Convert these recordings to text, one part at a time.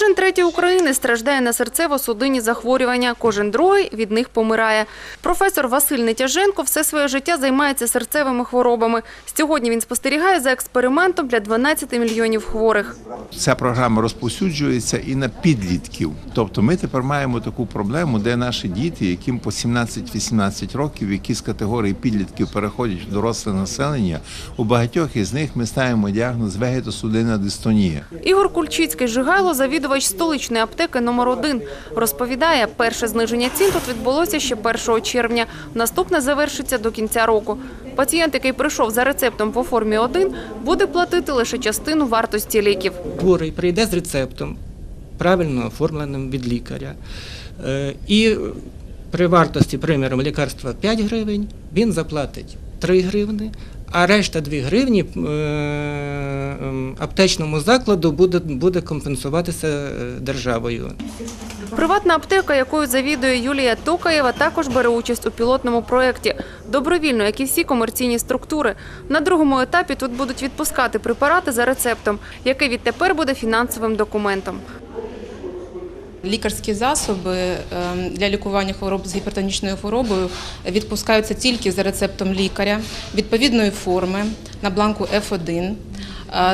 Кожен третій українець страждає на серцево-судинні захворювання, кожен другий від них помирає. Професор Василь Нетяженко все своє життя займається серцевими хворобами. Сьогодні він спостерігає за експериментом для 12 мільйонів хворих. Ця програма розповсюджується і на підлітків. Тобто ми тепер маємо таку проблему, де наші діти, яким по 17-18 років, які з категорії підлітків переходять в доросле населення, у багатьох із них ми ставимо діагноз вегетосудинна дистонія. Ігор Кульчицький Жигайло, завідувач столичної аптеки номер 1 розповідає, перше зниження цін тут відбулося ще 1 червня. Наступне завершиться до кінця року. Пацієнт, який прийшов за рецептом по формі 1, буде платити лише частину вартості ліків. хворий прийде з рецептом, правильно оформленим від лікаря. Е, І при вартості, приміром, лікарства 5 гривень, він заплатить 3 гривни, а решта 2 гривні е, аптечному закладу буде, буде компенсуватися е, державою. Приватна аптека, якою завідує Юлія Токаєва, також бере участь у пілотному проєкті. Добровільно, як і всі комерційні структури. На другому етапі тут будуть відпускати препарати за рецептом, який відтепер буде фінансовим документом. Лікарські засоби ем, для лікування хвороб з гіпертонічною хворобою відпускаються тільки за рецептом лікаря відповідної форми на бланку F1 е,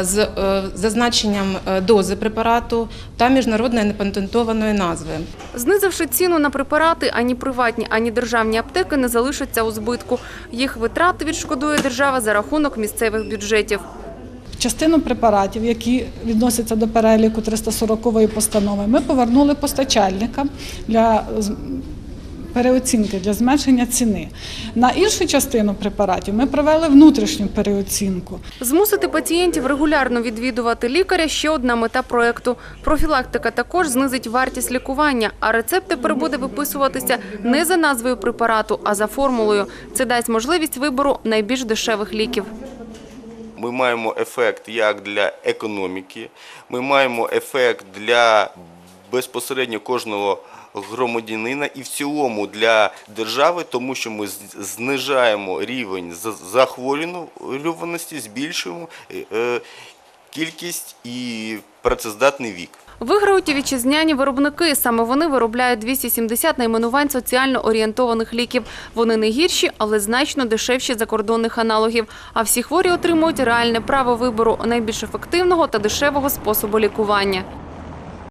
з е, зазначенням е, дози препарату та міжнародної непатентованої назви. Знизивши ціну на препарати, ані приватні, ані державні аптеки не залишаться у збитку. Їх витрати відшкодує держава за рахунок місцевих бюджетів. Частину препаратів, які відносяться до переліку 340 постанови, ми повернули постачальникам для з- переоцінки, для зменшення ціни. На іншу частину препаратів ми провели внутрішню переоцінку. Змусити пацієнтів регулярно відвідувати лікаря – ще одна мета проекту. Профілактика також знизить вартість лікування, а рецепт тепер буде виписуватися не за назвою препарату, а за формулою. Це дасть можливість вибору найбільш дешевих ліків. Ми маємо ефект як для економіки, ми маємо ефект для безпосередньо кожного громадянина і в цілому для держави, тому що ми знижаємо рівень за- захворюваності, збільшуємо е, кількість і працездатний вік. Виграють і вітчизняні виробники. Саме вони виробляють 270 найменувань соціально орієнтованих ліків. Вони не гірші, але значно дешевші закордонних аналогів. А всі хворі отримують реальне право вибору найбільш ефективного та дешевого способу лікування.